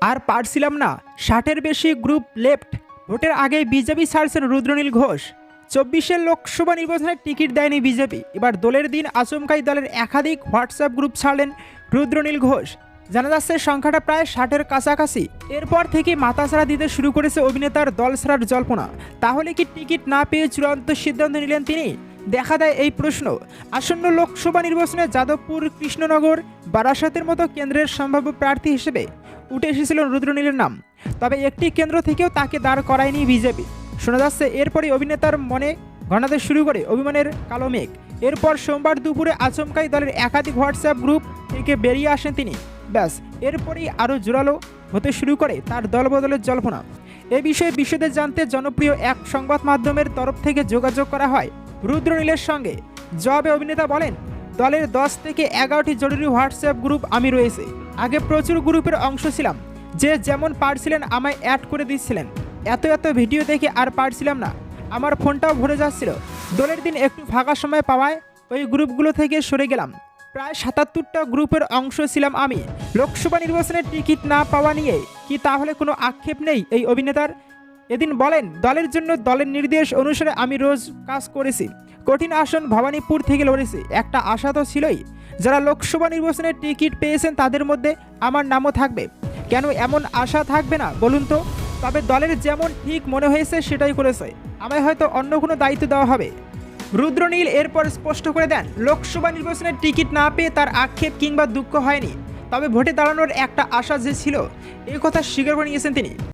আর পারছিলাম না। ষাটের বেশি গ্রুপ লেফট। ভোটের আগে বিজেপি ছাড়ছেন রুদ্রনীল ঘোষ। চব্বিশের লোকসভা নির্বাচনের টিকিট দেয়নি বিজেপি। এবার দলের দিন আচমকাই দলের একাধিক হোয়াটসঅ্যাপ গ্রুপ ছাড়লেন রুদ্রনীল ঘোষ। জানা যাচ্ছে, সংখ্যাটা প্রায় ষাটের কাছাকাছি। এরপর থেকে মাথাছাড়া দিতে শুরু করেছে অভিনেতার দল ছাড়ার জল্পনা। তাহলে কি টিকিট না পেয়ে চূড়ান্ত সিদ্ধান্ত নিলেন তিনি? দেখা দেয় এই প্রশ্ন। আসন্ন লোকসভা নির্বাচনে যাদবপুর, কৃষ্ণনগর, বারাসাতের মতো কেন্দ্রের সম্ভাব্য প্রার্থী হিসেবে উঠে এসেছিল রুদ্রনীলের নাম। তবে একটি কেন্দ্র থেকেও তাকে দাঁড় করায়নি বিজেপি। শোনা যাচ্ছে, এরপরই অভিনেতার মনে ঘনাতে শুরু করে অভিমানের কালো মেঘ। এরপর সোমবার দুপুরে আচমকাই দলের একাধিক হোয়াটসঅ্যাপ গ্রুপ থেকে বেরিয়ে আসেন তিনি। ব্যাস, এরপরেই আরও জোরালো হতে শুরু করে তার দলবদলের জল্পনা। এ বিষয়ে বিশদে জানতে জনপ্রিয় এক সংবাদ মাধ্যমের তরফ থেকে যোগাযোগ করা হয় রুদ্রনীলের সঙ্গে। জবাবে অভিনেতা বলেন দলের দশ থেকে এগারোটি জরুরি হোয়াটসঅ্যাপ গ্রুপ আমি রয়েছে। আগে প্রচুর গ্রুপের অংশ ছিলাম। যে যেমন পারছিলেন আমায় অ্যাড করে দিচ্ছিলেন। এত এত ভিডিও দেখে আর পারছিলাম না। আমার ফোনটাও ভরে যাচ্ছিল। দলের দিন একটু ফাঁকা সময় পাওয়ায় ওই গ্রুপগুলো থেকে সরে গেলাম। প্রায় সাতাত্তরটা গ্রুপের অংশ ছিলাম আমি। লোকসভা নির্বাচনের টিকিট না পাওয়া নিয়ে কি তাহলে কোনো আক্ষেপ নেই এই অভিনেতার? এদিন বলেন, দলের জন্য দলের নির্দেশ অনুসারে আমি রোজ কাজ করেছি। কঠিন আসন ভবানীপুর থেকে লড়েছি। একটা আশা তো ছিলই। যারা লোকসভা নির্বাচনের টিকিট পেয়েছেন তাদের মধ্যে আমার নামও থাকবে। কেন এমন আশা থাকবে না, বলুন তো? তবে দলের যেমন ঠিক মনে হয়েছে, সেটাই করেছে। আমায় হয়তো অন্য কোনো দায়িত্ব দেওয়া হবে। রুদ্রনীল এরপর স্পষ্ট করে দেন, লোকসভা নির্বাচনের টিকিট না পেয়ে তার আক্ষেপ কিংবা দুঃখ হয়নি। তবে ভোটে দাঁড়ানোর একটা আশা যে ছিল এই কথা স্বীকার করে নিয়েছেন তিনি।